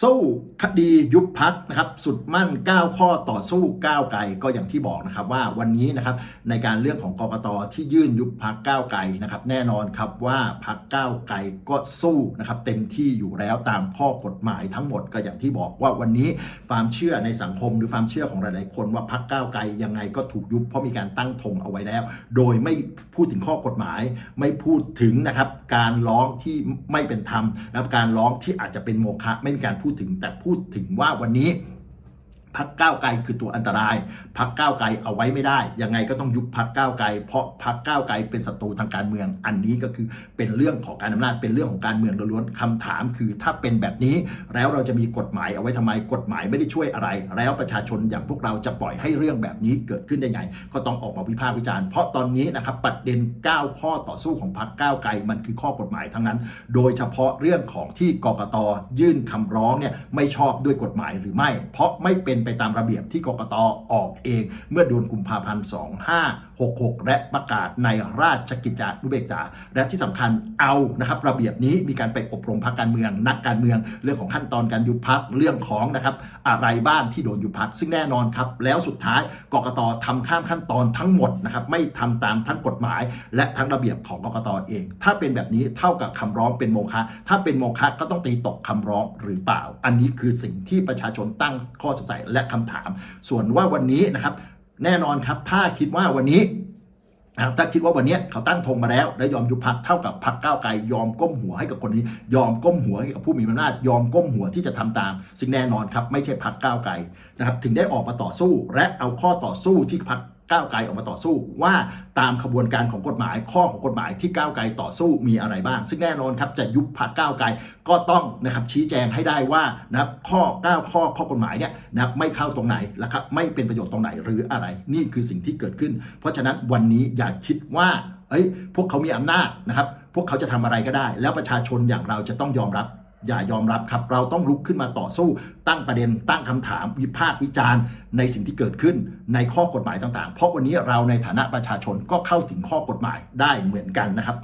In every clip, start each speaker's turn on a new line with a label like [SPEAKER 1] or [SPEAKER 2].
[SPEAKER 1] สู้คดียุบพักนะครับสุดมั่น 9 ข้อต่อสู้ก้าวไกลก็อย่างที่บอกนะครับว่าวันนี้นะครับในการเรื่องของกกตที่ยื่นยุบพักก้าวไกลนะครับแน่นอนครับว่าพักก้าวไกลก็สู้นะครับเต็มที่อยู่แล้วตามข้อกฎหมายทั้งหมดก็อย่างที่บอกว่าวันนี้ความเชื่อในสังคมหรือความเชื่อของหลาย ๆ คนว่าพักก้าวไกลยังไงก็ถูกยุบเพราะมีการตั้งธงเอาไว้แล้ว โดยไม่พูดถึงข้อกฎหมาย ไม่พูดถึงนะครับการร้องที่ไม่เป็นธรรมนะการร้องที่อาจจะเป็นโมฆะไม่มีการพูดถึงแต่พูดถึงว่าวันนี้ พักก้าวไกลคือตัวอันตราย พักก้าวไกลเอาไว้ไม่ได้ ยังไงก็ต้องยุบพักก้าวไกล เพราะพักก้าวไกลเป็นศัตรูทางการเมือง อันนี้ก็คือเป็นเรื่องของการอำนาจ เป็นเรื่องของการเมืองล้วนๆคำถามคือถ้าเป็นแบบนี้ แล้วเราจะมีกฎหมายเอาไว้ทำไม กฎหมายไม่ได้ช่วยอะไร แล้วประชาชนอย่างพวกเราจะปล่อยให้เรื่องแบบนี้เกิดขึ้นได้ไง ก็ต้องออกมาวิพากษ์วิจารณ์ เพราะตอนนี้นะครับประเด็น 9 ข้อต่อสู้ของพักก้าวไกลมันคือข้อกฎหมายทั้งนั้น โดยเฉพาะเรื่องของที่กกตยื่นคำร้องเนี่ยไม่ชอบด้วยกฎหมายหรือไม่ เพราะไม่เป็นไปตามระเบียบที่กกตออกเอง เมื่อเดือนกุมภาพันธ์ 2566 และประกาศในราชกิจจานุเบกษา และที่สำคัญเอานะครับระเบียบนี้มีการไปอบรมพักการเมือง นักการเมือง เรื่องของขั้นตอนการยุบพักเรื่องของนะครับอะไรบ้างที่โดนยุบพักซึ่งแน่นอนครับ แล้วสุดท้ายกกตทำข้ามขั้นตอนทั้งหมดนะครับไม่ทำตามทั้งกฎหมาย และทั้งระเบียบของกกตเอง ถ้าเป็นแบบนี้เท่ากับคำร้องเป็นโมฆะถ้าเป็นโมฆะก็ต้องตีตกคำร้องหรือเปล่า อันนี้คือสิ่งที่ประชาชนตั้งข้อสงสัยและคำถาม ส่วนว่าวันนี้นะครับ แน่นอนครับถ้าคิดว่าวันนี้นะครับถ้าคิดว่าวันนี้เขาตั้งธงมาแล้ว และยอมยุบพักเท่ากับพักก้าวไกลยอมก้มหัวให้กับคนนี้ ยอมก้มหัวให้กับผู้มีอำนาจยอมก้มหัวที่จะทำตาม สิ่งแน่นอนครับไม่ใช่พักก้าวไกลนะครับถึงได้ออกมาต่อสู้ และเอาข้อต่อสู้ที่พัก ก้าวไกลออกมาต่อสู้ว่าตามขบวนการของกฎหมายข้อของกฎหมายที่ก้าวไกลต่อสู้มีอะไรบ้าง ซึ่งแน่นอนครับจะยุบพักก้าวไกลก็ต้องนะครับชี้แจงให้ได้ว่านะครับข้อ9ข้อข้อกฎหมายเนี่ยนะครับไม่เข้าตรงไหนแล้วครับไม่เป็นประโยชน์ตรงไหนหรืออะไร นี่คือสิ่งที่เกิดขึ้น เพราะฉะนั้นวันนี้อย่าคิดว่าเอ้ยพวกเขามีอำนาจนะครับ พวกเขาจะทำอะไรก็ได้ แล้วประชาชนอย่างเราจะต้องยอมรับ อย่ายอมรับครับ เราต้องลุกขึ้นมาต่อสู้ ตั้งประเด็นตั้งคำถามวิพากษ์วิจารณ์ ในสิ่งที่เกิดขึ้นในข้อกฎหมายต่างๆ เพราะวันนี้เราในฐานะประชาชนก็เข้าถึงข้อกฎหมายได้เหมือนกันนะครับ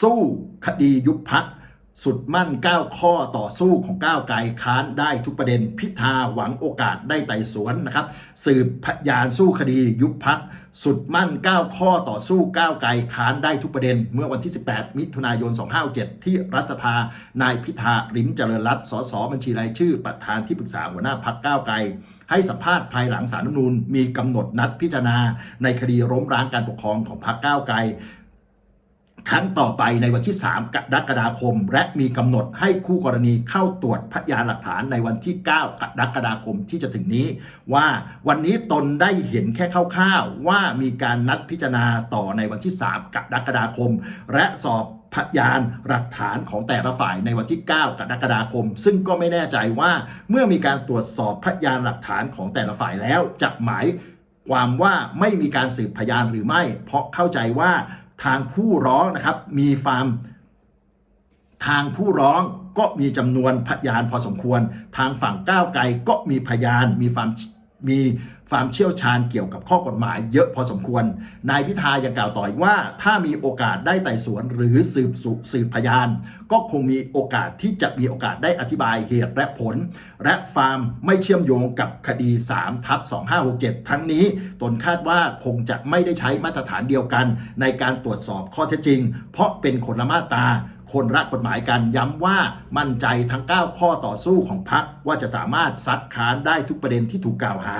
[SPEAKER 1] สู้คดียุบพัก สุดมั่น 9 ข้อต่อสู้ของก้าวไกลค้านได้ทุกประเด็นพิธาหวังโอกาสได้ไต่สวนนะครับ สืบพยานสู้คดียุบพักสุดมั่น 9 ข้อต่อสู้ก้าวไกลค้านได้ทุกประเด็น เมื่อวันที่ 18 มิถุนายน 257 ที่รัฐสภานายพิธาริมเจริญรัตน์สสบัญชีรายชื่อ ประธานที่ปรึกษาหัวหน้าพักก้าวไกล ให้สัมภาษณ์ภายหลังสารรัฐนูญมีกำหนดนัดพิจารณา ในคดีล้มร้างการปกครองของพรรคก้าวไกล ครั้งต่อไปในวันที่ 3 กรกฎาคม และมีกำหนดให้คู่กรณีเข้าตรวจพยานหลักฐานในวันที่ 9 กรกฎาคมที่จะถึงนี้ ว่าวันนี้ตนได้เห็นแค่คร่าวๆว่ามีการนัดพิจารณาต่อในวันที่ 3 กรกฎาคม และสอบพยานหลักฐานของแต่ละฝ่ายในวันที่ 9 กรกฎาคม ซึ่งก็ไม่แน่ใจว่าเมื่อมีการตรวจสอบพยานหลักฐานของแต่ละฝ่ายแล้วจะหมายความว่าไม่มีการสืบพยานหรือไม่ เพราะเข้าใจว่า ทางผู้ร้องนะครับมีความทางผู้ร้องก็มีจำนวนพยานพอสมควร ทางฝั่งก้าวไกลก็มีพยานมีความมี ความเชี่ยวชาญเกี่ยวกับข้อกฎหมายเยอะพอสมควร นายพิธายังกล่าวต่ออีกว่า ถ้ามีโอกาสได้ไต่สวนหรือสืบสุสืบพยาน ก็คงมีโอกาสที่จะมีโอกาสได้อธิบายเหตุและผล และฟามไม่เชื่อมโยงกับคดี3ทับ2567 ทั้งนี้ ตนคาดว่าคงจะไม่ได้ใช้มาตรฐานเดียวกัน ในการตรวจสอบข้อเท็จจริง เพราะเป็นคนละมาตราคนรักกฎหมายกันย้ำว่ามั่นใจทั้ง 9 ข้อต่อสู้ของพรรคว่าจะสามารถซัดค้านได้ทุกประเด็นที่ถูกกล่าวหา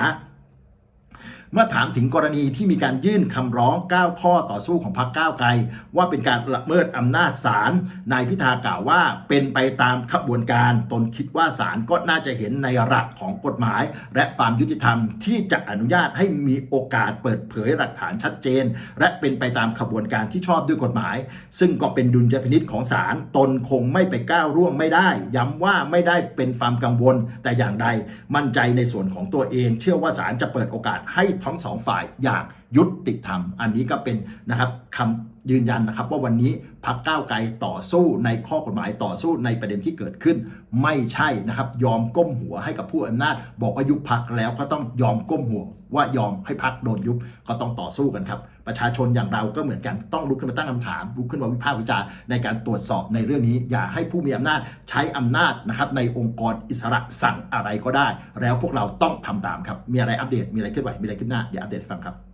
[SPEAKER 1] เมื่อถามถึงกรณีที่มีการยื่นคำร้อง 9 ข้อต่อสู้ของพรรคก้าวไกล ว่าเป็นการละเมิดอำนาจศาลนายพิธากล่าวว่าเป็นไปตามขบวนการตนคิดว่าศาลก็น่าจะเห็นในหลักของกฎหมาย และความยุติธรรมที่จะอนุญาตให้มีโอกาสเปิดเผยหลักฐานชัดเจน และเป็นไปตามขบวนการที่ชอบด้วยกฎหมาย ซึ่งก็เป็นดุลยพินิษของศาลตนคงไม่ไปก้าวร่วงไม่ได้ ย้ำว่าไม่ได้เป็นความกังวลแต่อย่างใด มั่นใจในส่วนของตัวเอง เชื่อว่าศาลจะเปิดโอกาสให้ทั้งสองฝ่ายอย่าง ยุติธรรม อันนี้ก็เป็นนะครับคำยืนยันนะครับ ว่าวันนี้พักก้าวไกลต่อสู้ในข้อกฎหมายต่อสู้ในประเด็นที่เกิดขึ้น ไม่ใช่นะครับ ยอมก้มหัวให้กับผู้อำนาจ บอกว่ายุบพักแล้วก็ต้องยอมก้มหัว ว่ายอมให้พักโดนยุบก็ต้องต่อสู้กันครับ ประชาชนอย่างเราก็เหมือนกันต้องลุกขึ้นมาตั้งคำถามลุกขึ้นมาวิพากษ์วิจารณ์ในการตรวจสอบในเรื่องนี้ อย่าให้ผู้มีอำนาจใช้อำนาจนะครับในองค์กรอิสระสั่งอะไรก็ได้ แล้วพวกเราต้องทำตามครับมีอะไรอัปเดตมีอะไรเคลื่อนไหวมีอะไรขึ้นหน้าเดี๋ยวอัปเดตให้ฟังครับ